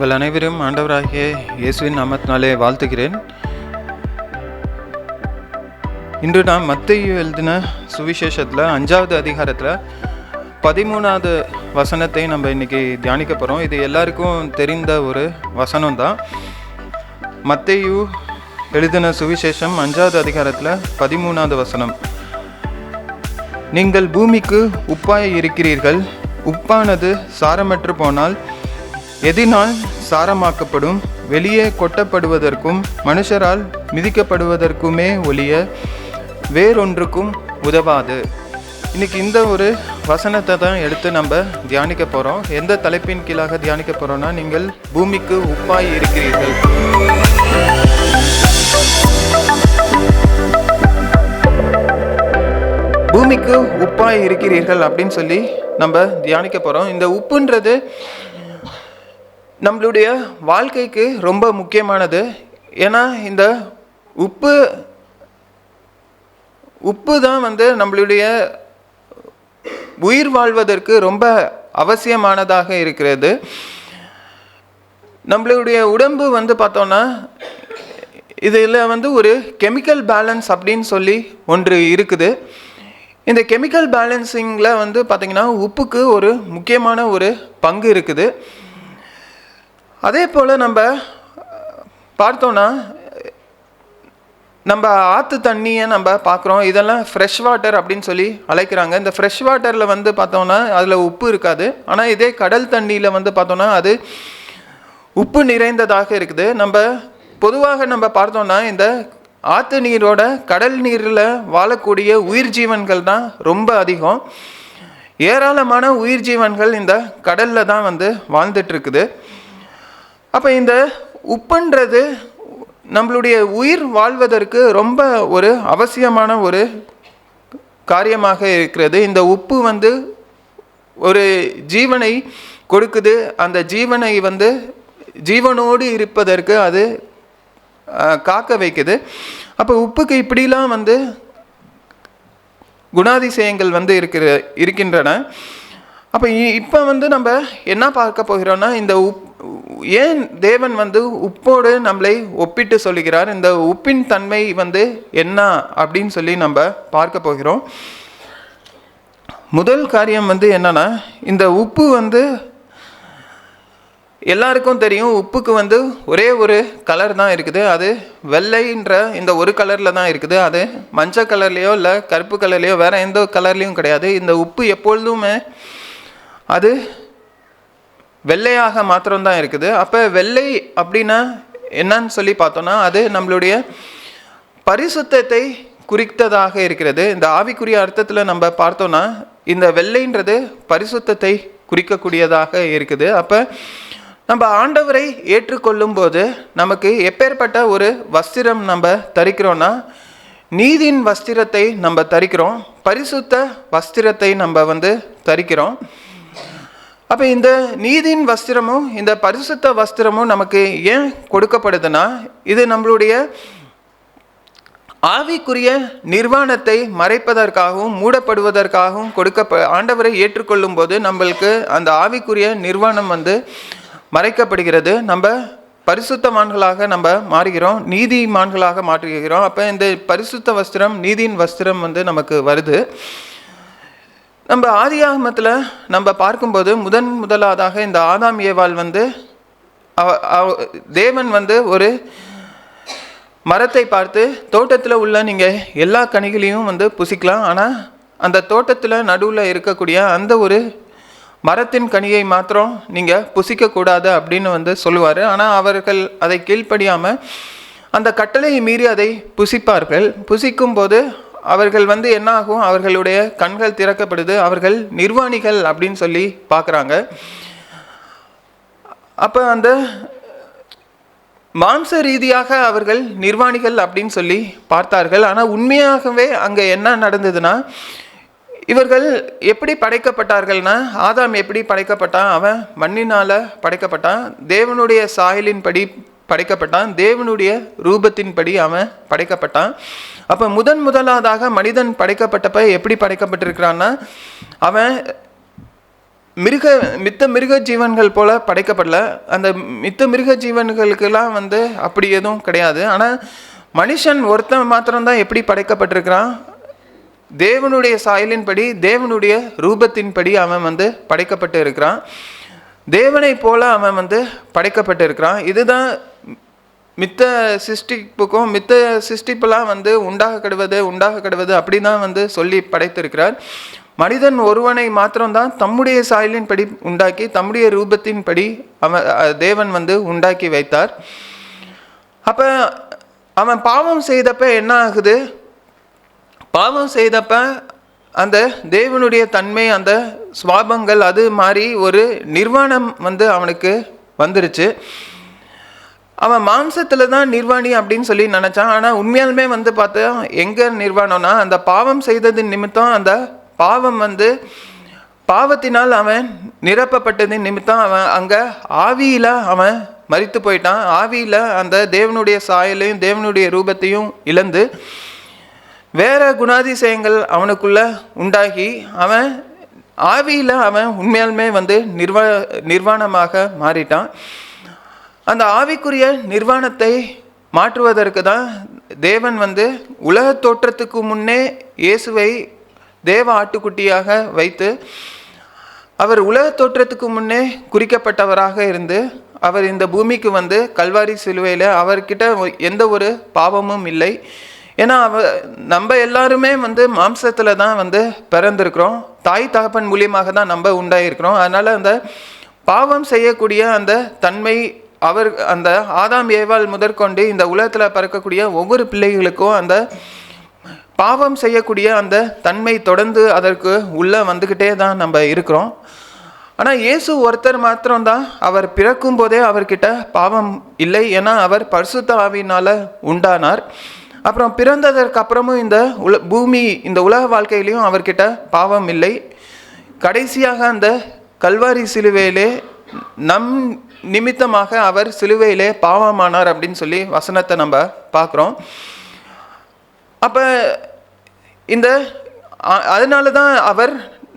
உங்கள் அனைவரும் ஆண்டவராகிய இயேசுவின் நாமத்தினாலே வாழ்த்துகிறேன். இன்று நாம் மத்திய எழுதின சுவிசேஷத்தில் அஞ்சாவது அதிகாரத்தில் பதிமூணாவது வசனத்தை நம்ம இன்னைக்கு தியானிக்க போகிறோம் இது எல்லாருக்கும் தெரிந்த ஒரு வசனம் தான் மத்தையு எழுதின சுவிசேஷம் அஞ்சாவது அதிகாரத்தில் பதிமூணாவது வசனம். நீங்கள் பூமிக்கு உப்பாய இருக்கிறீர்கள். உப்பானது சாரமற்று போனால் எதினால் சாரமாக்கப்படும் வெளியே கொட்டப்படுவதற்கும் மனுஷரால் மிதிக்கப்படுவதற்குமே ஒழிய வேறொன்றுக்கும் உதவாது. இன்னைக்கு இந்த ஒரு வசனத்தை தான் எடுத்து நம்ம தியானிக்க போகிறோம் எந்த தலைப்பின் கீழாக தியானிக்க போகிறோம்னா நீங்கள் பூமிக்கு உப்பாய் இருக்கிறீர்கள். பூமிக்கு உப்பாய் இருக்கிறீர்கள் அப்படின்னு சொல்லி நம்ம தியானிக்க போகிறோம் இந்த உப்புன்றது நம்மளுடைய வாழ்க்கைக்கு ரொம்ப முக்கியமானது. ஏன்னா இந்த உப்பு உப்பு தான் வந்து நம்மளுடைய உயிர் வாழ்வதற்கு ரொம்ப அவசியமானதாக இருக்கிறது. நம்மளுடைய உடம்பு வந்து பார்த்தோன்னா இதில் வந்து ஒரு கெமிக்கல் பேலன்ஸ் அப்படின்னு சொல்லி ஒன்று இருக்குது. இந்த கெமிக்கல் பேலன்சிங்கில் வந்து பார்த்திங்கன்னா உப்புக்கு ஒரு முக்கியமான ஒரு பங்கு இருக்குது. அதே போல் நம்ம பார்த்தோன்னா நம்ம ஆற்று தண்ணியை நம்ம பார்க்குறோம். இதெல்லாம் ஃப்ரெஷ் வாட்டர் அப்படின்னு சொல்லி அழைக்கிறாங்க. இந்த ஃப்ரெஷ் வாட்டரில் வந்து பார்த்தோன்னா அதில் உப்பு இருக்காது. ஆனால் இதே கடல் தண்ணியில் வந்து பார்த்தோன்னா அது உப்பு நிறைந்ததாக இருக்குது. நம்ம பொதுவாக நம்ம பார்த்தோன்னா இந்த ஆற்று நீரோட கடல் நீரில் வாழக்கூடிய உயிர் ஜீவன்கள் தான் ரொம்ப அதிகம். ஏராளமான உயிர் ஜீவன்கள் இந்த கடலில் தான் வந்து வாழ்ந்துட்டுருக்குது இருக்குது. அப்போ இந்த உப்புன்றது நம்மளுடைய உயிர் வாழ்வதற்கு ரொம்ப ஒரு அவசியமான ஒரு காரியமாக இருக்கிறது. இந்த உப்பு வந்து ஒரு ஜீவனை கொடுக்குது. அந்த ஜீவனை வந்து ஜீவனோடு இருப்பதற்கு அது காக்க வைக்குது. அப்போ உப்புக்கு இப்படிலாம் வந்து குணாதிசயங்கள் வந்து இருக்கிற இருக்கின்றன. அப்போ இப்போ வந்து நம்ம என்ன பார்க்க போகிறோம்னா இந்த உப் ஏன் தேவன் வந்து உப்போடு நம்மளை ஒப்பிட்டு சொல்லுகிறார்? இந்த உப்பின் தன்மை வந்து என்ன அப்படின்னு சொல்லி நம்ம பார்க்க போகிறோம். முதல் காரியம் வந்து என்னன்னா இந்த உப்பு வந்து எல்லாருக்கும் தெரியும் உப்புக்கு வந்து ஒரே ஒரு கலர் தான் இருக்குது. அது வெள்ளைன்ற இந்த ஒரு கலரில் தான் இருக்குது. அது மஞ்சள் கலர்லேயோ இல்லை கருப்பு கலர்லேயோ வேறு எந்த கலர்லேயும் கிடையாது. இந்த உப்பு எப்பொழுதுமே அது வெள்ளையாக மாத்திரம்தான் இருக்குது. அப்போ வெள்ளை அப்படின்னா என்னன்னு சொல்லி பார்த்தோன்னா அது நம்மளுடைய பரிசுத்தத்தை குறித்ததாக இருக்கிறது. இந்த ஆவிக்குரிய அர்த்தத்தில் நம்ம பார்த்தோன்னா இந்த வெள்ளைன்றது பரிசுத்தத்தை குறிக்கக்கூடியதாக இருக்குது. அப்போ நம்ம ஆண்டவரை ஏற்றுக்கொள்ளும் போது நமக்கு எப்பேற்பட்ட ஒரு வஸ்திரம் நம்ம தரிக்கிறோன்னா நீதியின் வஸ்திரத்தை நம்ம தரிக்கிறோம். பரிசுத்த வஸ்திரத்தை நம்ம வந்து தரிக்கிறோம். அப்போ இந்த நீதியின் வஸ்திரமும் இந்த பரிசுத்த வஸ்திரமும் நமக்கு ஏன் கொடுக்கப்படுதுன்னா இது நம்மளுடைய ஆவிக்குரிய நிர்வாணத்தை மறைப்பதற்காகவும் மூடப்படுவதற்காகவும் கொடுக்க ஆண்டவரை ஏற்றுக்கொள்ளும் போது நம்மளுக்கு அந்த ஆவிக்குரிய நிர்வாணம் வந்து மறைக்கப்படுகிறது. நம்ம பரிசுத்தமான்களாக நம்ம மாறுகிறோம் நீதிமான்களாக மாற்றுகிறோம். அப்போ இந்த பரிசுத்த வஸ்திரம் நீதியின் வஸ்திரம் வந்து நமக்கு வருது. நம்ம ஆதியாகமத்தில் நம்ம பார்க்கும்போது முதன் முதலாதாக இந்த ஆதாம் ஏவாள் வந்து அவ- தேவன் வந்து ஒரு மரத்தை பார்த்து தோட்டத்தில் உள்ள நீங்கள் எல்லா கனிகளையும் வந்து புசிக்கலாம். ஆனால் அந்த தோட்டத்தில் நடுவில் இருக்கக்கூடிய அந்த ஒரு மரத்தின் கனியை மாத்திரம் நீங்கள் புசிக்கக்கூடாது அப்படின்னு வந்து சொல்லுவார். ஆனால் அவர்கள் அதை கீழ்ப்படியாமல் அந்த கட்டளையை மீறி அதை புசிப்பார்கள். புசிக்கும் போது அவர்கள் வந்து என்ன ஆகும் அவர்களுடைய கண்கள் திறக்கப்படுது. அவர்கள் நிர்வாணிகள் அப்படின்னு சொல்லி பார்க்குறாங்க. அப்போ அந்த மாம்ச ரீதியாக அவர்கள் நிர்வாணிகள் அப்படின்னு சொல்லி பார்த்தார்கள். ஆனால் உண்மையாகவே அங்கே என்ன நடந்ததுன்னா இவர்கள் எப்படி படைக்கப்பட்டார்கள்னா ஆதாம் எப்படி படைக்கப்பட்டான்? அவன் மண்ணினால் படைக்கப்பட்டான். தேவனுடைய சாயலின்படி படைக்கப்பட்டான். தேவனுடைய ரூபத்தின்படி அவன் படைக்கப்பட்டான். அப்போ முதன் முதலாவதாக மனிதன் படைக்கப்பட்டப்ப எப்படி படைக்கப்பட்டிருக்கிறான்னா அவன் மிருக மித்த மிருக ஜீவன்கள் போல படைக்கப்படல. அந்த மித்த மிருக ஜீவன்களுக்கெல்லாம் வந்து அப்படி எதுவும் கிடையாது. ஆனால் மனுஷன் ஒருத்தன் மாத்திரம்தான் எப்படி படைக்கப்பட்டிருக்கிறான்? தேவனுடைய சாயலின்படி தேவனுடைய ரூபத்தின்படி அவன் வந்து படைக்கப்பட்டு இருக்கிறான் தேவனை போல அவன் வந்து படைக்கப்பட்டு இருக்கிறான் இதுதான் மித்த சிருஷ்டிப்புக்கும் மித்த சிருஷ்டிப்பெல்லாம் வந்து உண்டாக கெடுவது உண்டாக கெடுவது அப்படி தான் வந்து சொல்லி படைத்திருக்கிறார். மனிதன் ஒருவனை மாத்திரம்தான் தம்முடைய சாயலின் படி உண்டாக்கி தம்முடைய ரூபத்தின் படி அவன் தேவன் வந்து உண்டாக்கி வைத்தார். அப்போ அவன் பாவம் செய்தப்ப என்ன ஆகுது? பாவம் செய்தப்ப அந்த தேவனுடைய தன்மை அந்த சுவாபங்கள் அது மாதிரி ஒரு நிர்வாணம் வந்து அவனுக்கு வந்துருச்சு. அவன் மாம்சத்தில் தான் நிர்வாணி அப்படின்னு சொல்லி நினச்சான். ஆனால் உண்மையாலுமே வந்து பார்த்தா எங்கே நிர்வாணம்னா அந்த பாவம் செய்ததின் நிமித்தம் அந்த பாவம் வந்து பாவத்தினால் அவன் நிரப்பப்பட்டதின் நிமித்தம் அவன் அங்கே ஆவியில் அவன் மறித்து போயிட்டான். ஆவியில் அந்த தேவனுடைய சாயலையும் தேவனுடைய ரூபத்தையும் இழந்து வேற குணாதிசயங்கள் அவனுக்குள்ள உண்டாகி அவன் ஆவியில் அவன் உண்மையாலுமே வந்து நிர்வா நிர்வாணமாக மாறிட்டான். அந்த ஆவிக்குரிய நிர்வாணத்தை மாற்றுவதற்கு தான் தேவன் வந்து உலக தோற்றத்துக்கு முன்னே இயேசுவை தேவ ஆட்டுக்குட்டியாக வைத்து அவர் உலக தோற்றத்துக்கு முன்னே குறிக்கப்பட்டவராக இருந்து அவர் இந்த பூமிக்கு வந்து கல்வாரி சிலுவையில் அவர்கிட்ட எந்த ஒரு பாவமும் இல்லை. ஏன்னா அவ நம்ம எல்லாருமே வந்து மாம்சத்தில் தான் வந்து பிறந்திருக்கிறோம். தாய் தகப்பன் மூலியமாக தான் நம்ம உண்டாயிருக்கிறோம். அதனால் அந்த பாவம் செய்யக்கூடிய அந்த தன்மை அவர் அந்த ஆதாம் ஏவாள் முதற்கொண்டு இந்த உலகத்தில் பிறக்கக்கூடிய ஒவ்வொரு பிள்ளைகளுக்கும் அந்த பாவம் செய்யக்கூடிய அந்த தன்மை தொடர்ந்து அதற்கு உள்ளே வந்துக்கிட்டே தான் நம்ம இருக்கிறோம். ஆனால் இயேசு ஒருத்தர் மாத்திரம்தான் அவர் பிறக்கும் போதே அவர்கிட்ட பாவம் இல்லை ஏன்னா அவர் பரிசுத்த ஆவினால் உண்டானார். அப்புறம் பிறந்ததற்கு அப்புறமும் இந்த உல பூமி இந்த உலக வாழ்க்கையிலையும் அவர்கிட்ட பாவம் இல்லை. கடைசியாக அந்த கல்வாரி சிலுவையிலே நம் நிமித்தமாக அவர் சிலுவையிலே பாவமானார் அப்படின்னு சொல்லி வசனத்தை நம்ம பார்க்குறோம். அப்போ இந்த அதனால தான் அவர்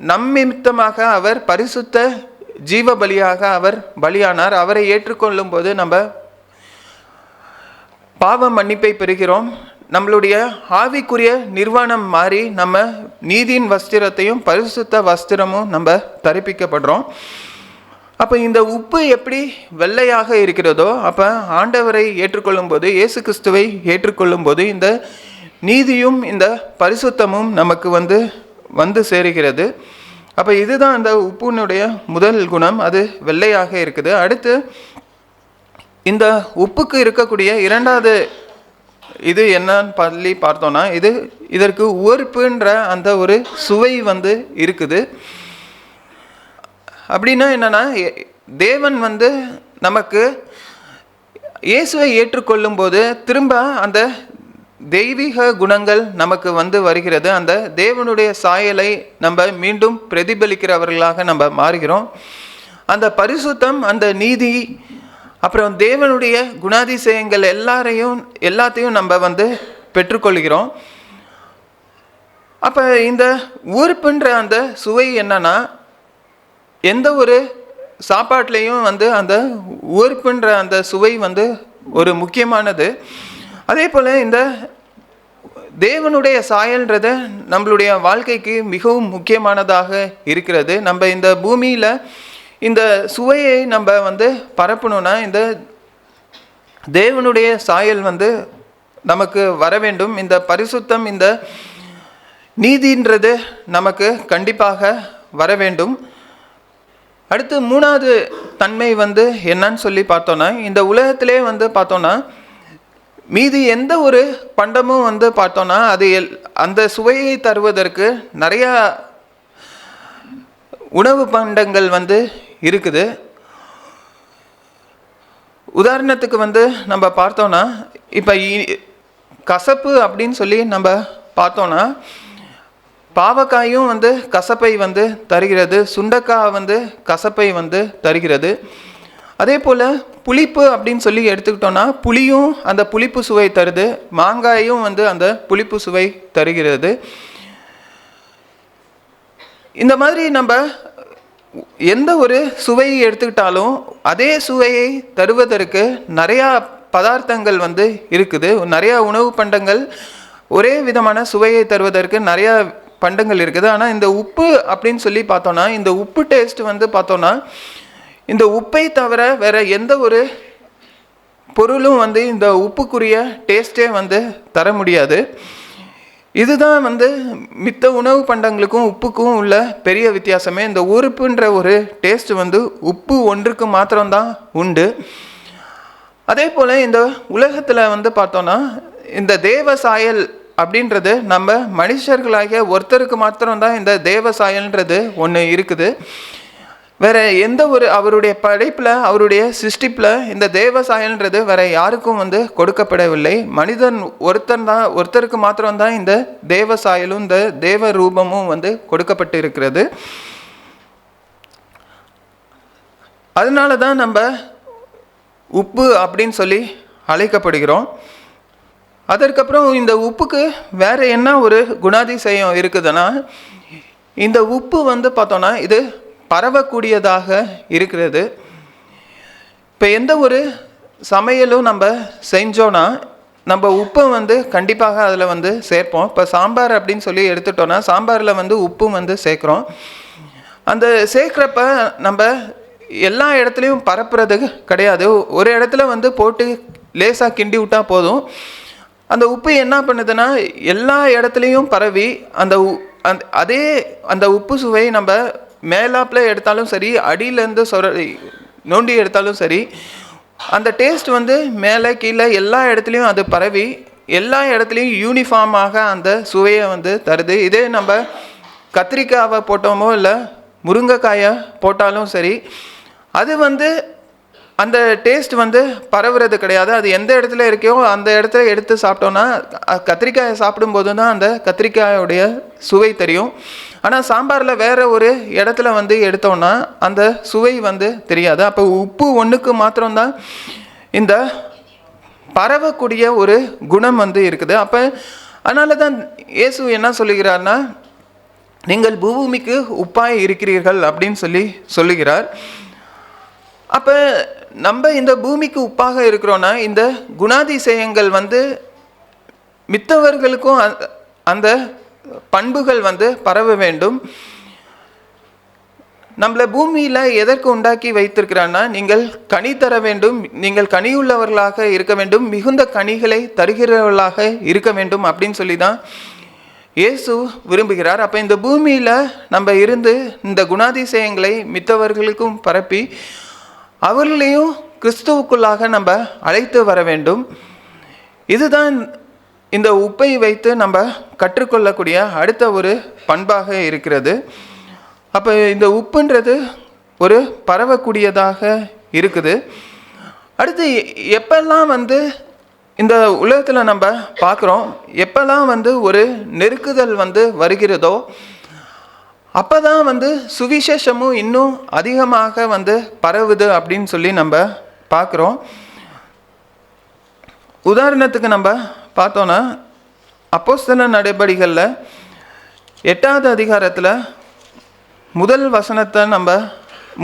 நம் நிமித்தமாக அவர் பரிசுத்த ஜீவ பலியாக அவர் பலியானார். அவரை ஏற்றுக்கொள்ளும் போது நம்ம பாவ மன்னிப்பை பெறுகிறோம். நம்மளுடைய ஆவிக்குரிய நிர்வாணம் மாறி நம்ம நீதியின் வஸ்திரத்தையும் பரிசுத்த வஸ்திரமும் நம்ம தரிப்பிக்கப்படுறோம். அப்போ இந்த உப்பு எப்படி வெள்ளையாக இருக்கிறதோ அப்போ ஆண்டவரை ஏற்றுக்கொள்ளும் போது இயேசு கிறிஸ்துவை ஏற்றுக்கொள்ளும் போது இந்த நீதியும் இந்த பரிசுத்தமும் நமக்கு வந்து வந்து சேருகிறது. அப்போ இதுதான் அந்த உப்புனுடைய முதல் குணம் அது வெள்ளையாக இருக்குது. அடுத்து இந்த உப்புக்கு இருக்கக்கூடிய இரண்டாவது இது என்னன்னு பள்ளி பார்த்தோன்னா இது இதற்கு உவர்ப்புன்ற அந்த ஒரு சுவை வந்து இருக்குது. அப்படின்னா என்னன்னா தேவன் வந்து நமக்கு இயேசுவை ஏற்றுக்கொள்ளும் போது திரும்ப அந்த தெய்வீக குணங்கள் நமக்கு வந்து வருகிறது. அந்த தேவனுடைய சாயலை நம்ம மீண்டும் பிரதிபலிக்கிறவர்களாக நம்ம மாறுகிறோம். அந்த பரிசுத்தம் அந்த நீதி அப்புறம் தேவனுடைய குணாதிசயங்கள் எல்லாரையும் எல்லாத்தையும் நம்ம வந்து பெற்றுக்கொள்கிறோம். அப்போ இந்த ஊர்ப்புன்ற அந்த சுவை என்னன்னா எந்த ஒரு சாப்பாட்லேயும் வந்து அந்த உறுப்புன்ற அந்த சுவை வந்து ஒரு முக்கியமானது. அதே போல் இந்த தேவனுடைய சாயல்ன்றது நம்மளுடைய வாழ்க்கைக்கு மிகவும் முக்கியமானதாக இருக்கிறது. நம்ம இந்த பூமியில் இந்த சுவையை நம்ம வந்து பரப்பணும்னா இந்த தேவனுடைய சாயல் வந்து நமக்கு வர வேண்டும். இந்த பரிசுத்தம் இந்த நீதின்றது நமக்கு கண்டிப்பாக வர வேண்டும். அடுத்து மூணாவது தன்மை வந்து என்னன்னு சொல்லி பார்த்தோன்னா இந்த உலகத்திலே வந்து பார்த்தோன்னா மீதி எந்த ஒரு பண்டமும் வந்து பார்த்தோன்னா அது எல் அந்த சுவையை தருவதற்கு நிறையா உணவு பண்டங்கள் வந்து இருக்குது. உதாரணத்துக்கு வந்து நம்ம பார்த்தோன்னா இப்போ கசப்பு அப்படின்னு சொல்லி நம்ம பார்த்தோன்னா பாவக்காயும் வந்து கசப்பை வந்து தருகிறது சுண்டக்காய் வந்து கசப்பை வந்து தருகிறது. அதே போல் புளிப்பு அப்படின்னு சொல்லி எடுத்துக்கிட்டோன்னா புளியும் அந்த புளிப்பு சுவை தருது மாங்காயும் வந்து அந்த புளிப்பு சுவை தருகிறது. இந்த மாதிரி நம்ம எந்த ஒரு சுவையை எடுத்துக்கிட்டாலும் அதே சுவையை தருவதற்கு நிறையா பதார்த்தங்கள் வந்து இருக்குது. நிறையா உணவு பண்டங்கள் ஒரே விதமான சுவையை தருவதற்கு நிறையா பண்டங்கள் இருக்குது. ஆனால் இந்த உப்பு அப்படின்னு சொல்லி பார்த்தோன்னா இந்த உப்பு டேஸ்ட் வந்து பார்த்தோன்னா இந்த உப்பை தவிர வேற எந்த ஒரு பொருளும் வந்து இந்த உப்புக்குரிய டேஸ்ட்டே வந்து தர முடியாது. இதுதான் வந்து மித்த உணவு பண்டங்களுக்கும் உப்புக்கும் உள்ள பெரிய வித்தியாசமே. இந்த உறுப்புன்ற ஒரு டேஸ்ட் வந்து உப்பு ஒன்றுக்கு மாத்திரம்தான் உண்டு. அதே போல் இந்த உலகத்தில் வந்து பார்த்தோன்னா இந்த தேவ சாயல் அப்படின்றது நம்ம மனுஷர்களாகிய ஒருத்தருக்கு மாத்திரம்தான் இந்த தேவ சாயல்ன்றது ஒன்று இருக்குது. வேற எந்த ஒரு அவருடைய படைப்பில் அவருடைய சிருஷ்டிப்பில் இந்த தேவ சாயல்ன்றது வேற யாருக்கும் வந்து கொடுக்கப்படவில்லை. மனிதன் ஒருத்தன் தான் ஒருத்தருக்கு மாத்திரம்தான் இந்த தேவ சாயலும் இந்த தேவ ரூபமும் வந்து கொடுக்கப்பட்டு இருக்கிறது அதனால தான் நம்ம உப்பு அப்படின்னு சொல்லி அழைக்கப்படுகிறோம். அதற்கப்புறம் இந்த உப்புக்கு வேறு என்ன ஒரு குணாதிசயம் இருக்குதுன்னா இந்த உப்பு வந்து பார்த்தோன்னா இது பரவக்கூடியதாக இருக்கிறது. இப்போ எந்த ஒரு சமையலும் நம்ம செஞ்சோன்னா நம்ம உப்பை வந்து கண்டிப்பாக அதில் வந்து சேர்ப்போம். இப்போ சாம்பார் அப்படின்னு சொல்லி எடுத்துட்டோன்னா சாம்பாரில் வந்து உப்பும் வந்து சேர்க்குறோம். அந்த சேர்க்குறப்ப நம்ம எல்லா இடத்துலையும் பரப்புறது கிடையாது. ஒரு இடத்துல வந்து போட்டு லேசாக கிண்டி விட்டால் போதும். அந்த உப்பு என்ன பண்ணுதுன்னா எல்லா இடத்துலையும் பரவி அந்த உ- அந்த அதே அந்த உப்பு சுவை நம்ம மேலாப்பில் எடுத்தாலும் சரி அடியிலேருந்து சொர நோண்டி எடுத்தாலும் சரி அந்த டேஸ்ட் வந்து மேலே கீழே எல்லா இடத்துலையும் அது பரவி எல்லா இடத்துலையும் யூனிஃபார்மாக அந்த சுவையை வந்து தருது. இதே நம்ம கத்திரிக்காவை போட்டோமோ இல்லை முருங்கைக்காயை போட்டாலும் சரி அது வந்து அந்த டேஸ்ட் வந்து பரவுறது கிடையாது. அது எந்த இடத்துல இருக்கையோ அந்த இடத்துல எடுத்து சாப்பிட்டோன்னா கத்திரிக்காயை சாப்பிடும்போது தான் அந்த கத்திரிக்காயோடைய சுவை தெரியும். ஆனால் சாம்பாரில் வேறு ஒரு இடத்துல வந்து எடுத்தோன்னா அந்த சுவை வந்து தெரியாது. அப்போ உப்பு ஒன்றுக்கு மாத்திரம்தான் இந்த பரவக்கூடிய ஒரு குணம் வந்து இருக்குது. அப்போ அதனால தான் இயேசு என்ன சொல்லுகிறார்னா நீங்கள் பூமிக்கு உப்பாய் இருக்கிறீர்கள் அப்படின்னு சொல்லி சொல்லுகிறார். அப்போ நம்ம இந்த பூமிக்கு உப்பாக இருக்கிறோன்னா இந்த குணாதிசயங்கள் வந்து மித்தவர்களுக்கும் அந்த- அந்த பண்புகள் வந்து பரவ வேண்டும். நம்மளை பூமியில் எதற்கு உண்டாக்கி வைத்திருக்கிறான்னா நீங்கள் கனி தர வேண்டும் நீங்கள் கனியுள்ளவர்களாக இருக்க வேண்டும் மிகுந்த கனிகளை தருகிறவர்களாக இருக்க வேண்டும் அப்படின்னு சொல்லி தான் இயேசு விரும்புகிறார். அப்போ இந்த பூமியில் நம்ம இருந்து இந்த குணாதிசயங்களை மித்தவர்களுக்கும் பரப்பி அவர்களையும் கிறிஸ்துவுக்குள்ளாக நம்ம அழைத்து வர வேண்டும். இதுதான் இந்த உப்பை வைத்து நம்ம கற்றுக்கொள்ளக்கூடிய அடுத்த ஒரு பண்பாக இருக்கிறது. அப்போ இந்த உப்புன்றது ஒரு பரவக்கூடியதாக இருக்குது. அடுத்து எ- எப்பெல்லாம் வந்து இந்த உலகத்தில் நம்ம பார்க்குறோம் எப்பெல்லாம் வந்து ஒரு நெருக்குதல் வந்து வருகிறதோ அப்போ தான் வந்து சுவிசேஷமும் இன்னும் அதிகமாக வந்து பரவுது அப்படின்னு சொல்லி நம்ம பார்க்குறோம். உதாரணத்துக்கு நம்ம பார்த்தோன்னா அப்போஸ்தல நடபடிகளில் எட்டாவது அதிகாரத்தில் முதல் வசனத்தை நம்ம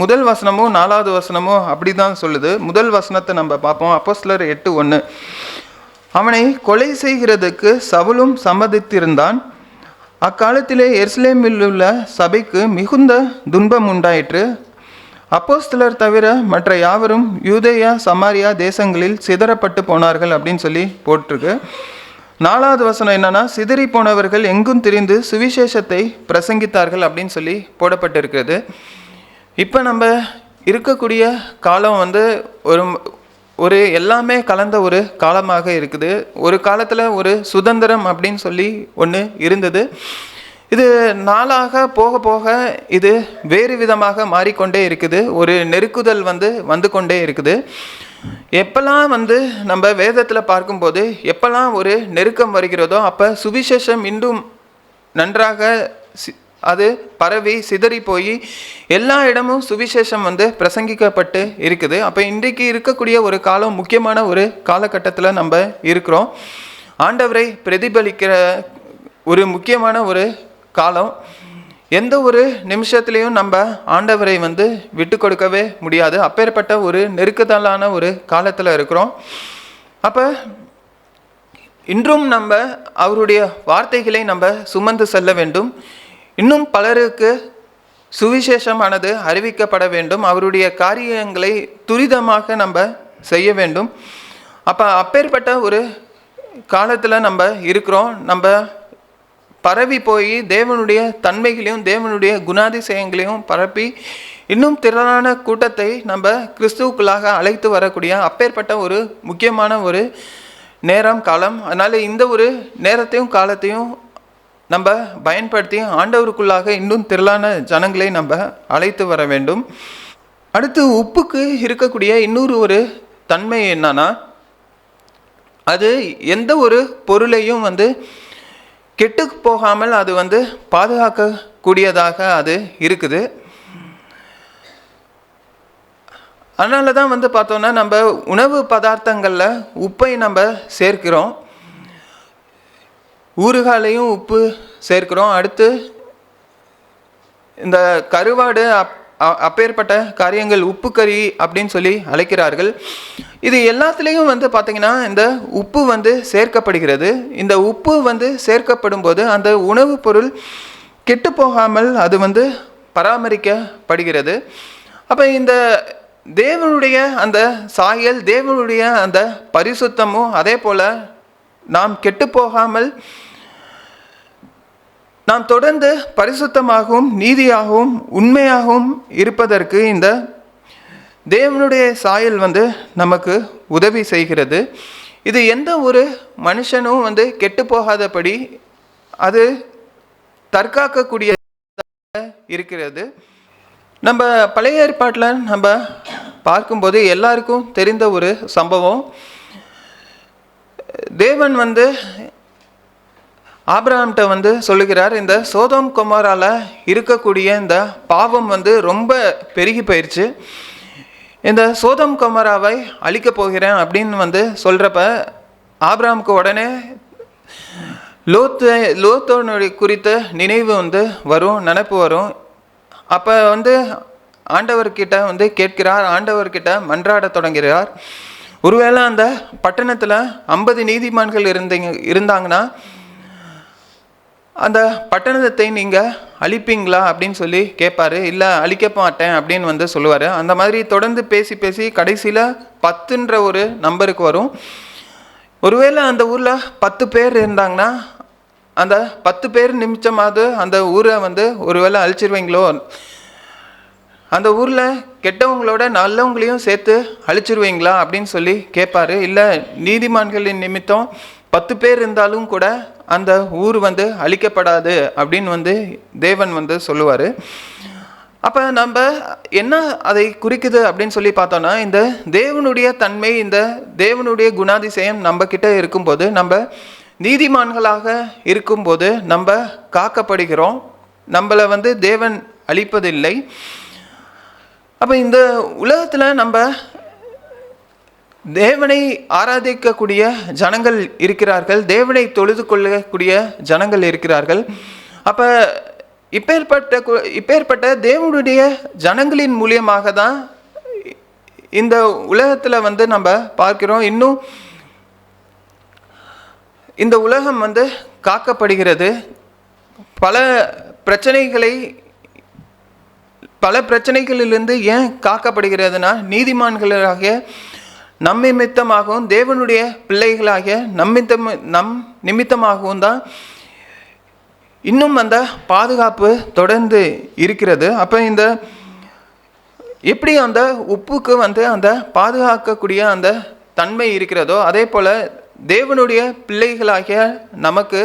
முதல் வசனமும் நாலாவது வசனமும் அப்படி தான் சொல்லுது. முதல் வசனத்தை நம்ம பார்ப்போம். அப்போஸ்தலர் எட்டு ஒன்று அவனை கொலை செய்கிறதுக்கு சவுலும் சம்மதித்திருந்தான். அக்காலத்திலே எர்ஸ்லேமில் உள்ள சபைக்கு மிகுந்த துன்பம் உண்டாயிற்று. அப்போஸ்தலர் தவிர மற்ற யாவரும் யூதேயா சமாரியா தேசங்களில் சிதறப்பட்டு போனார்கள் அப்படின்னு சொல்லி போட்டிருக்கு. நாலாவது வசனம் என்னன்னா சிதறி போனவர்கள் எங்கும் திரிந்து சுவிசேஷத்தை பிரசங்கித்தார்கள் அப்படின்னு சொல்லி போடப்பட்டிருக்கிறது. இப்போ நம்ம இருக்கக்கூடிய காலம் வந்து ஒரு ஒரு எல்லாமே கலந்த ஒரு காலமாக இருக்குது. ஒரு காலத்தில் ஒரு சுதந்திரம் அப்படின்னு சொல்லி ஒன்று இருந்தது. இது நாளாக போக போக இது வேறு விதமாக மாறிக்கொண்டே இருக்குது. ஒரு நெருக்குதல் வந்து வந்து கொண்டே இருக்குது. எப்பெல்லாம் வந்து நம்ம வேதத்தில் பார்க்கும்போது எப்பெல்லாம் ஒரு நெருக்கம் வருகிறதோ அப்போ சுவிசேஷம் இன்னும் நன்றாக சி- அது பரவி சிதறி போய் எல்லா இடமும் சுவிசேஷம் வந்து பிரசங்கிக்கப்பட்டு இருக்குது. அப்போ இன்றைக்கு இருக்கக்கூடிய ஒரு காலம் முக்கியமான ஒரு காலகட்டத்தில் நம்ம இருக்கிறோம். ஆண்டவரை பிரதிபலிக்கிற ஒரு முக்கியமான ஒரு காலம். எந்த ஒரு நிமிஷத்துலேயும் நம்ம ஆண்டவரை வந்து விட்டு கொடுக்கவே முடியாது. அப்பேற்பட்ட ஒரு நெருக்குதலான ஒரு காலத்தில் இருக்கிறோம். அப்போ இன்றும் நம்ம அவருடைய வார்த்தைகளை நம்ம சுமந்து செல்ல வேண்டும். இன்னும் பலருக்கு சுவிசேஷமானது அறிவிக்கப்பட வேண்டும். அவருடைய காரியங்களை துரிதமாக நம்ம செய்ய வேண்டும். அப்போ அப்பேற்பட்ட ஒரு காலத்தில் நம்ம இருக்கிறோம். நம்ம பரவி போய் தேவனுடைய தன்மைகளையும் தேவனுடைய குணாதிசயங்களையும் பரப்பி இன்னும் திரளான கூட்டத்தை நம்ம கிறிஸ்துவுக்குள்ளாக அழைத்து வரக்கூடிய அப்பேற்பட்ட ஒரு முக்கியமான ஒரு நேரம் காலம். அதனால் இந்த ஒரு நேரத்தையும் காலத்தையும் நம்ம பயன்படுத்தி ஆண்டவருக்குள்ளாக இன்னும் திரளான ஜனங்களை நம்ம அழைத்து வர வேண்டும். அடுத்து உப்புக்கு இருக்கக்கூடிய இன்னொரு ஒரு தன்மை என்னன்னா அது எந்த ஒரு பொருளையும் வந்து கெட்டு போகாமல் அது வந்து பாதுகாக்கக்கூடியதாக அது இருக்குது. அதனால தான் வந்து பார்த்தோன்னா நம்ம உணவு பதார்த்தங்களில் உப்பை நம்ம சேர்க்கிறோம். ஊறுகாலையும் உப்பு சேர்க்கிறோம். அடுத்து இந்த கருவாடு அப் அப்பேற்பட்ட காரியங்கள் உப்பு கறி அப்படின்னு சொல்லி அழைக்கிறார்கள். இது எல்லாத்துலேயும் வந்து பார்த்திங்கன்னா இந்த உப்பு வந்து சேர்க்கப்படுகிறது. இந்த உப்பு வந்து சேர்க்கப்படும் போது அந்த உணவுப் பொருள் கெட்டு போகாமல் அது வந்து பராமரிக்கப்படுகிறது. அப்போ இந்த தேவனுடைய அந்த சாயல் தேவனுடைய அந்த பரிசுத்தமும் அதே போல் நாம் கெட்டு போகாமல் நாம் தொடர்ந்து பரிசுத்தமாகவும் நீதியாகவும் உண்மையாகவும் இருப்பதற்கு இந்த தேவனுடைய சாயல் வந்து நமக்கு உதவி செய்கிறது. இது எந்த ஒரு மனுஷனும் வந்து கெட்டு போகாதபடி அது தற்காக்கக்கூடிய இருக்கிறது. நம்ம பழைய ஏற்பாட்டில் நம்ம பார்க்கும்போது எல்லாருக்கும் தெரிந்த ஒரு சம்பவம். தேவன் வந்து ஆபிரகாம்கிட்ட வந்து சொல்லுகிறார் இந்த சோதம் குமாரால் இருக்கக்கூடிய இந்த பாவம் வந்து ரொம்ப பெருகி போயிடுச்சு இந்த சோதம் குமாராவை அழிக்க போகிறேன் அப்படின்னு வந்து சொல்கிறப்ப ஆபிரகாமுக்கு உடனே லோத்து லோத்தோனுடைய குறித்த நினைவு வந்து வரும் நினப்பு வரும். அப்போ வந்து ஆண்டவர்கிட்ட வந்து கேட்கிறார் ஆண்டவர்கிட்ட மன்றாட தொடங்குகிறார். ஒருவேளை அந்த பட்டணத்தில் ஐம்பது நீதிமான்கள் இருந்தீங்க இருந்தாங்கன்னா அந்த பட்டணத்தை நீங்கள் அழிப்பீங்களா அப்படின்னு சொல்லி கேட்பாரு இல்லை அழிக்க மாட்டேன் அப்படின்னு வந்து சொல்லுவார். அந்த மாதிரி தொடர்ந்து பேசி பேசி கடைசியில் பத்துன்ற ஒரு நம்பருக்கு வரும். ஒருவேளை அந்த ஊரில் பத்து பேர் இருந்தாங்கன்னா அந்த பத்து பேர் நிமிஷமாவது அந்த ஊரை வந்து ஒருவேளை அழிச்சிருவீங்களோ அந்த ஊரில் கெட்டவங்களோட நல்லவங்களையும் சேர்த்து அழிச்சிருவீங்களா அப்படின்னு சொல்லி கேட்பாரு இல்லை நீதிமான்களின் நிமித்தம் பத்து பேர் இருந்தாலும் கூட அந்த ஊர் வந்து அழிக்கப்படாது அப்படின்னு வந்து தேவன் வந்து சொல்லுவார். அப்போ நம்ம என்ன அதை குறிக்குது அப்படின்னு சொல்லி பார்த்தோன்னா இந்த தேவனுடைய தன்மை இந்த தேவனுடைய குணாதிசயம் நம்ம கிட்ட இருக்கும்போது நம்ம நீதிமான்களாக இருக்கும்போது நம்ம காக்கப்படுகிறோம். நம்மளை வந்து தேவன் அழிப்பதில்லை. அப்போ இந்த உலகத்தில் நம்ம தேவனை ஆராதிக்கக்கூடிய ஜனங்கள் இருக்கிறார்கள் தேவனை தொழுது கொள்ளக்கூடிய ஜனங்கள் இருக்கிறார்கள். அப்போ இப்பேற்பட்ட இப்பேற்பட்ட தேவனுடைய ஜனங்களின் மூலியமாக தான் இந்த உலகத்தில் வந்து நம்ம பார்க்கிறோம். இன்னும் இந்த உலகம் வந்து காக்கப்படுகிறது. பல பிரச்சனைகளை பல பிரச்சனைகளிலிருந்து ஏன் காக்கப்படுகிறதுனா நீதிமான்களாகிய நம் நிமித்தமாகவும் தேவனுடைய பிள்ளைகளாகிய நம்மித்தம் நம் நிமித்தமாகவும் தான் இன்னும் அந்த பாதுகாப்பு தொடர்ந்து இருக்கிறது. அப்போ இந்த எப்படி அந்த உப்புக்கு வந்து அந்த பாதுகாக்கக்கூடிய அந்த தன்மை இருக்கிறதோ அதே போல் தேவனுடைய பிள்ளைகளாகிய நமக்கு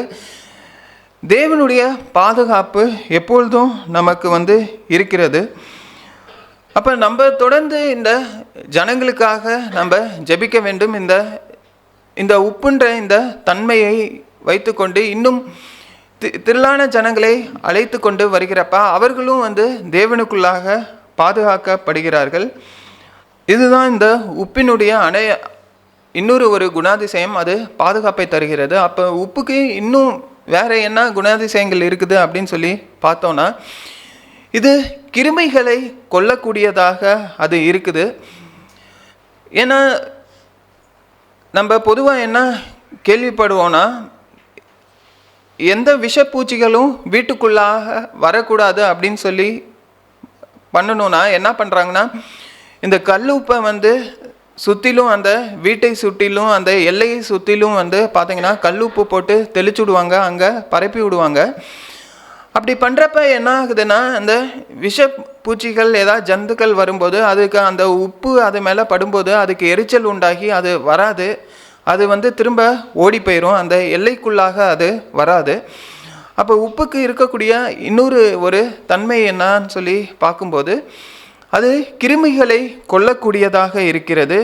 தேவனுடைய பாதுகாப்பு எப்பொழுதும் நமக்கு வந்து இருக்கிறது. அப்போ நம்ம தொடர்ந்து இந்த ஜனங்களுக்காக நம்ம ஜெபிக்க வேண்டும். இந்த இந்த உப்புன்ற இந்த தன்மையை வைத்துக்கொண்டு இன்னும் தி திரளான ஜனங்களை அழைத்து கொண்டு வருகிறப்ப அவர்களும் வந்து தேவனுக்குள்ளாக பாதுகாக்கப்படுகிறார்கள். இதுதான் இந்த உப்பினுடைய அணைய இன்னொரு ஒரு குணாதிசயம் அது பாதுகாப்பை தருகிறது. அப்போ உப்புக்கு இன்னும் வேறு என்ன குணாதிசயங்கள் இருக்குது அப்படின்னு சொல்லி பார்த்தோன்னா இது கிருமிகளை கொல்லக்கூடியதாக அது இருக்குது. ஏன்னா நம்ம பொதுவாக என்ன கேள்விப்படுவோன்னா எந்த விஷப்பூச்சிகளும் வீட்டுக்குள்ளாக வரக்கூடாது அப்படின்னு சொல்லி பண்ணணும்னா என்ன பண்ணுறாங்கன்னா இந்த கல் உப்பை வந்து சுற்றிலும் அந்த வீட்டை சுற்றிலும் அந்த எல்லையை சுற்றிலும் வந்து பார்த்திங்கன்னா கல் உப்பு போட்டு தெளிச்சு விடுவாங்க அங்கே பரப்பி விடுவாங்க. அப்படி பண்ணுறப்ப என்ன ஆகுதுன்னா அந்த விஷ பூச்சிகள் ஏதாவது ஜந்துக்கள் வரும்போது அதுக்கு அந்த உப்பு அது மேலே படும்போது அதுக்கு எரிச்சல் உண்டாகி அது வராது. அது வந்து திரும்ப ஓடி போயிடும் அந்த எல்லைக்குள்ளாக அது வராது. அப்போ உப்புக்கு இருக்கக்கூடிய இன்னொரு ஒரு தன்மை என்னன்னு சொல்லி பார்க்கும்போது அது கிருமிகளை கொல்லக்கூடியதாக இருக்கிறது.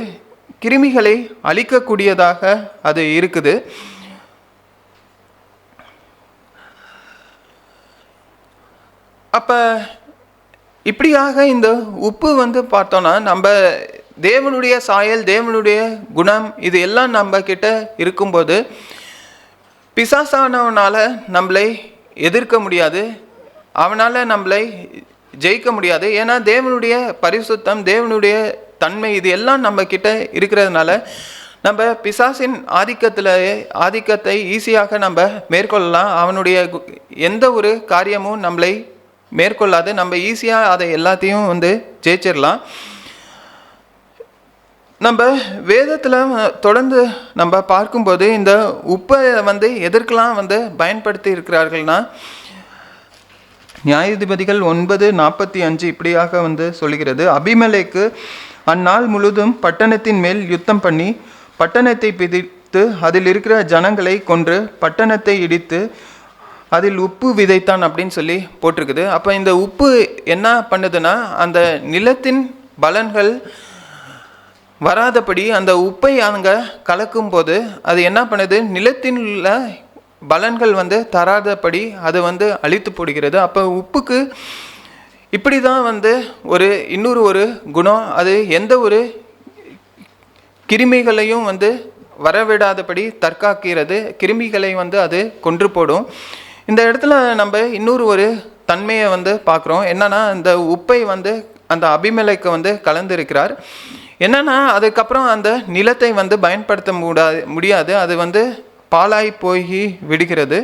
கிருமிகளை அழிக்கக்கூடியதாக அது இருக்குது. அப்போ இப்படியாக இந்த உப்பு வந்து பார்த்தோன்னா நம்ம தேவனுடைய சாயல் தேவனுடைய குணம் இது எல்லாம் நம்ம கிட்ட இருக்கும்போது பிசாசானவனால் நம்மளை எதிர்க்க முடியாது. அவனால் நம்மளை ஜெயிக்க முடியாது. ஏன்னா தேவனுடைய பரிசுத்தம் தேவனுடைய தன்மை இது எல்லாம் நம்ம கிட்ட இருக்கிறதுனால நம்ம பிசாசின் ஆதிக்கத்தில் ஆதிக்கத்தை ஈஸியாக நம்ம மேற்கொள்ளலாம். அவனுடைய எந்த ஒரு காரியமும் நம்மளை மேற்கொள்ளாது. நம்ம ஈஸியாக அதை எல்லாத்தையும் வந்து ஜெயிச்சிடலாம். நம்ம வேதத்தில் தொடர்ந்து நம்ம பார்க்கும்போது இந்த உப்பை வந்து எதற்கெல்லாம் வந்து பயன்படுத்தி இருக்கிறார்கள்னா நியாயாதிபதிகள் ஒன்பது நாற்பத்தி அஞ்சு இப்படியாக வந்து சொல்கிறது அபிமலைக்கு அந்நாள் முழுதும் பட்டணத்தின் மேல் யுத்தம் பண்ணி பட்டணத்தை பிதித்து அதில் இருக்கிற ஜனங்களை கொன்று பட்டணத்தை இடித்து அதில் உப்பு விதைத்தான் அப்படின்னு சொல்லி போட்டிருக்குது. அப்போ இந்த உப்பு என்ன பண்ணுதுன்னா அந்த நிலத்தின் பலன்கள் வராதபடி அந்த உப்பை அங்கே கலக்கும்போது அது என்ன பண்ணுது? நிலத்தில் உள்ள பலன்கள் வந்து தராதபடி அது வந்து அழித்து போடுகிறது. அப்போ உப்புக்கு இப்படி தான் வந்து ஒரு இன்னொரு ஒரு குணம் அது எந்த ஒரு கிருமிகளையும் வந்து வரவிடாதபடி தற்காக்கிறது. கிருமிகளை வந்து அது கொன்று போடும். இந்த இடத்துல நம்ம இன்னொரு ஒரு தன்மையை வந்து பார்க்குறோம். என்னன்னா இந்த உப்பை வந்து அந்த அபிமலைக்கு வந்து கலந்திருக்கிறார். என்னென்னா அதுக்கப்புறம் அந்த நிலத்தை வந்து பயன்படுத்த முடியாது முடியாது. அது வந்து பாலாய் போய் விடுகிறது.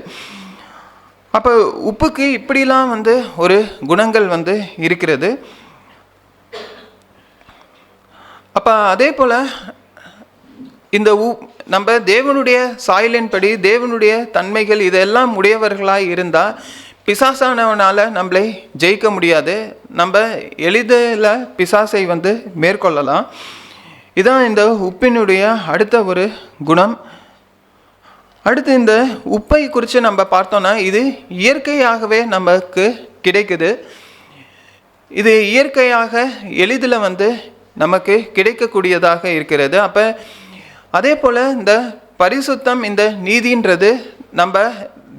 அப்போ உப்புக்கு இப்படிலாம் வந்து ஒரு குணங்கள் வந்து இருக்கிறது. அப்போ அதே போல் இந்த உ நம்ம தேவனுடைய சாயலின்படி தேவனுடைய தன்மைகள் இதெல்லாம் உடையவர்களாக இருந்தால் பிசாசானவனால் நம்மளை ஜெயிக்க முடியாது. நம்ம எளிதில் பிசாசை வந்து மேற்கொள்ளலாம். இதான் இந்த உப்பினுடைய அடுத்த ஒரு குணம். அடுத்து இந்த உப்பை குறித்து நம்ம பார்த்தோன்னா இது இயற்கையாகவே நமக்கு கிடைக்குது. இது இயற்கையாக எளிதில் வந்து நமக்கு கிடைக்கக்கூடியதாக இருக்கிறது. அப்போ அதே போல் இந்த பரிசுத்தம் இந்த நீதின்றது நம்ம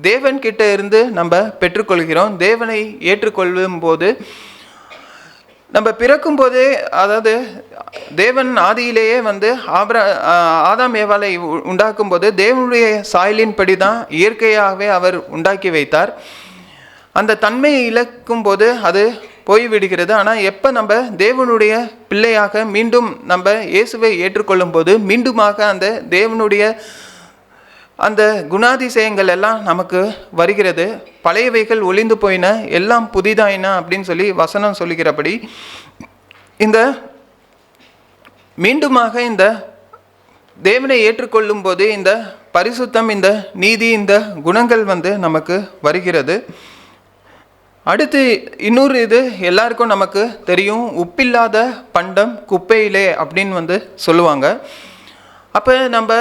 தேவன்கிட்ட இருந்து நம்ம பெற்றுக்கொள்கிறோம். தேவனை ஏற்றுக்கொள்ளும் போது நம்ம பிறக்கும் போதே அதாவது தேவன் ஆதியிலேயே வந்து ஆபரா ஆதாம் ஏவாலை உ- உண்டாக்கும் போது தேவனுடைய சாயலின்படி தான் இயற்கையாகவே அவர் உண்டாக்கி வைத்தார். அந்த தன்மையை இழக்கும் போது அது போய்விடுகிறது. ஆனால் எப்போ நம்ம தேவனுடைய பிள்ளையாக மீண்டும் நம்ம இயேசுவை ஏற்றுக்கொள்ளும் போது மீண்டுமாக அந்த தேவனுடைய அந்த குணாதிசயங்கள் எல்லாம் நமக்கு வருகிறது. பழையவைகள் ஒளிந்து போயின எல்லாம் புதிதாயின அப்படின்னு சொல்லி வசனம் சொல்லுகிறபடி இந்த மீண்டுமாக இந்த தேவனை ஏற்றுக்கொள்ளும் போது இந்த பரிசுத்தம் இந்த நீதி இந்த குணங்கள் வந்து நமக்கு வருகிறது. அடுத்து இன்னொரு இது எல்லாருக்கும் நமக்கு தெரியும் உப்பில்லாத பண்டம் குப்பையிலே அப்படின்னு வந்து சொல்லுவாங்க. அப்போ நம்ம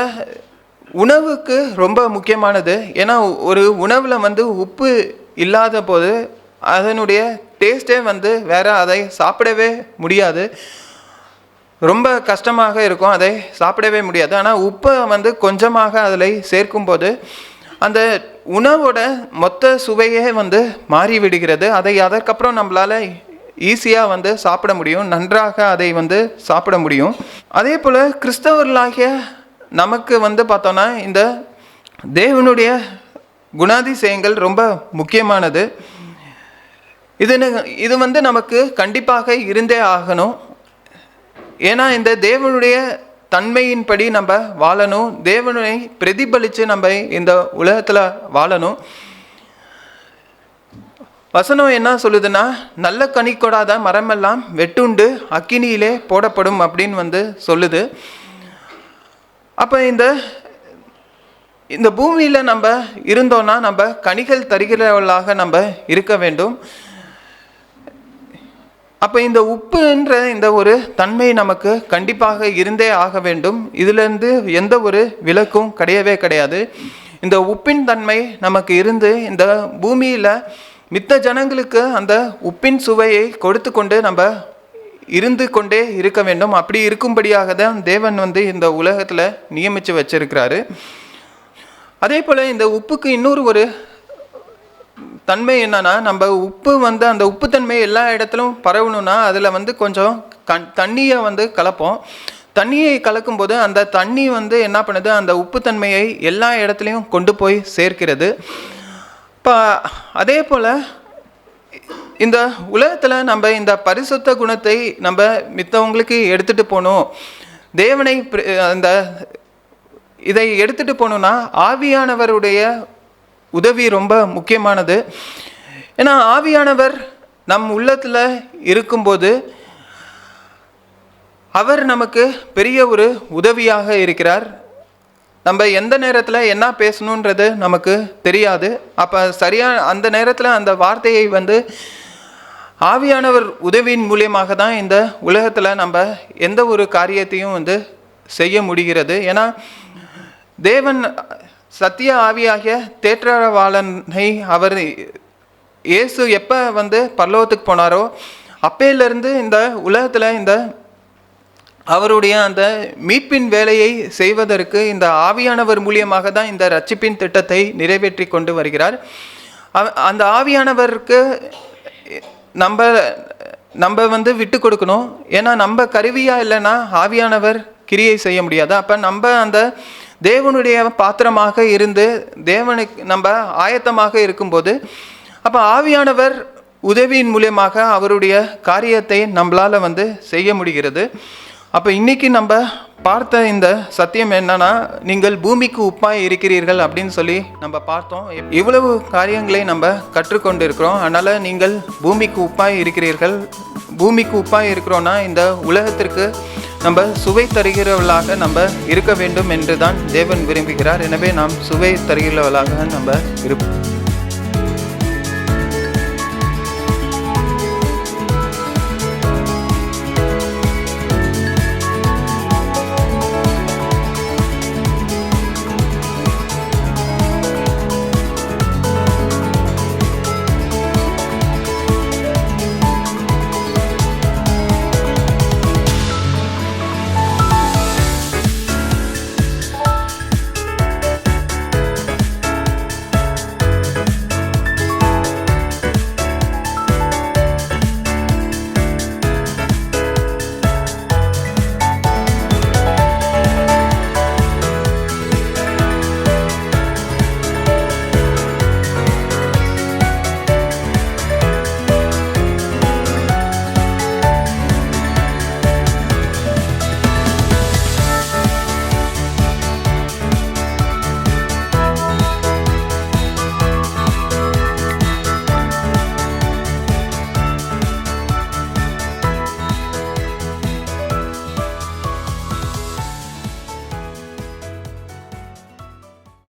உணவுக்கு ரொம்ப முக்கியமானது. ஏன்னா ஒரு உணவில் வந்து உப்பு இல்லாத போது அதனுடைய டேஸ்ட்டே வந்து வேற அதை சாப்பிடவே முடியாது. ரொம்ப கஷ்டமாக இருக்கும் அதை சாப்பிடவே முடியாது. ஆனால் உப்பை வந்து கொஞ்சமாக அதில் சேர்க்கும்போது அந்த உணவோட மொத்த சுவையே வந்து மாறிவிடுகிறது. அதை அதற்கப்புறம் நம்மளால் ஈஸியாக வந்து சாப்பிட முடியும். நன்றாக அதை வந்து சாப்பிட முடியும். அதே போல் கிறிஸ்தவர்களாகிய நமக்கு வந்து பார்த்தோன்னா இந்த தேவனுடைய குணாதிசயங்கள் ரொம்ப முக்கியமானது. இது இது வந்து நமக்கு கண்டிப்பாக இருந்தே ஆகணும். ஏன்னா இந்த தேவனுடைய தன்மையின்படி நம்ம வாழணும். தேவனை பிரதிபலித்து நம்ம இந்த உலகத்தில் வாழணும். வசனம் என்ன சொல்லுதுன்னா நல்ல கனி கொடாத மரமெல்லாம் வெட்டுண்டு அக்கினியிலே போடப்படும் அப்படின்னு வந்து சொல்லுது. அப்போ இந்த இந்த பூமியில் நம்ம இருந்தோன்னா நம்ம கனிகள் தருகிறவர்களாக நம்ம இருக்க வேண்டும். அப்போ இந்த உப்புன்ற இந்த ஒரு தன்மை நமக்கு கண்டிப்பாக இருந்தே ஆக வேண்டும். இதிலிருந்து எந்த ஒரு விலக்கும் கிடையவே கிடையாது. இந்த உப்பின் தன்மை நமக்கு இருந்து இந்த பூமியில் மித்த ஜனங்களுக்கு அந்த உப்பின் சுவையை கொடுத்து கொண்டு நம்ம இருந்து கொண்டே இருக்க வேண்டும். அப்படி இருக்கும்படியாக தான் தேவன் வந்து இந்த உலகத்தில் நியமித்து வச்சிருக்கிறாரு. அதே போல் இந்த உப்புக்கு இன்னொரு ஒரு தன்மை என்னன்னா நம்ம உப்பு வந்து அந்த உப்புத்தன்மை எல்லா இடத்துலும் பரவணும்னா அதில் வந்து கொஞ்சம் கண் தண்ணியை வந்து கலப்போம். தண்ணியை கலக்கும்போது அந்த தண்ணி வந்து என்ன பண்ணுது? அந்த உப்புத்தன்மையை எல்லா இடத்துலையும் கொண்டு போய் சேர்க்கிறது. இப்போ அதே போல் இந்த உலகத்தில் நம்ம இந்த பரிசுத்த குணத்தை நம்ம மித்தவங்களுக்கு எடுத்துகிட்டு போகணும் தேவனை அந்த இதை எடுத்துகிட்டு போகணுன்னா ஆவியானவருடைய உதவி ரொம்ப முக்கியமானது. ஏன்னா ஆவியானவர் நம் உள்ளத்தில் இருக்கும்போது அவர் நமக்கு பெரிய ஒரு உதவியாக இருக்கிறார். நம்ம எந்த நேரத்தில் என்ன பேசணுன்றது நமக்கு தெரியாது. அப்போ சரியாக அந்த நேரத்தில் அந்த வார்த்தையை வந்து ஆவியானவர் உதவியின் மூலியமாக தான் இந்த உலகத்தில் நம்ம எந்த ஒரு காரியத்தையும் வந்து செய்ய முடிகிறது. ஏன்னா தேவன் சத்திய ஆவியாகிய தேற்றவாளனை அவர் இயேசு எப்போ வந்து பல்லவத்துக்கு போனாரோ அப்பையிலிருந்து இந்த உலகத்தில் இந்த அவருடைய அந்த மீட்பின் வேலையை செய்வதற்கு இந்த ஆவியானவர் மூலியமாக தான் இந்த ரட்சிப்பின் திட்டத்தை நிறைவேற்றி கொண்டு வருகிறார். அவ- அந்த ஆவியானவருக்கு நம்ம நம்ம வந்து விட்டு கொடுக்கணும். ஏன்னா நம்ம கருவியாக இல்லைன்னா ஆவியானவர் கிரியை செய்ய முடியாது. அப்போ நம்ம அந்த தேவனுடைய பாத்திரமாக இருந்து தேவனுக்கு நம்ம ஆயத்தமாக இருக்கும்போது அப்போ ஆவியானவர் உதவியின் மூலியமாக அவருடைய காரியத்தை நம்மளால் வந்து செய்ய முடிகிறது. அப்போ இன்றைக்கி நம்ம பார்த்த இந்த சத்தியம் என்னன்னா நீங்கள் பூமிக்கு உப்பாய் இருக்கிறீர்கள் அப்படின்னு சொல்லி நம்ம பார்த்தோம். இவ்வளவு காரியங்களை நம்ம கற்றுக்கொண்டு இருக்கிறோம் அதனால் நீங்கள் பூமிக்கு உப்பாய் இருக்கிறீர்கள். பூமிக்கு உப்பாய் இருக்கிறோன்னா இந்த உலகத்திற்கு நம்ம சுவை தருகிறவர்களாக நம்ம இருக்க வேண்டும் என்று தான் தேவன் விரும்புகிறார். எனவே நாம் சுவை தருகிறவர்களாக நம்ம இருப்போம்.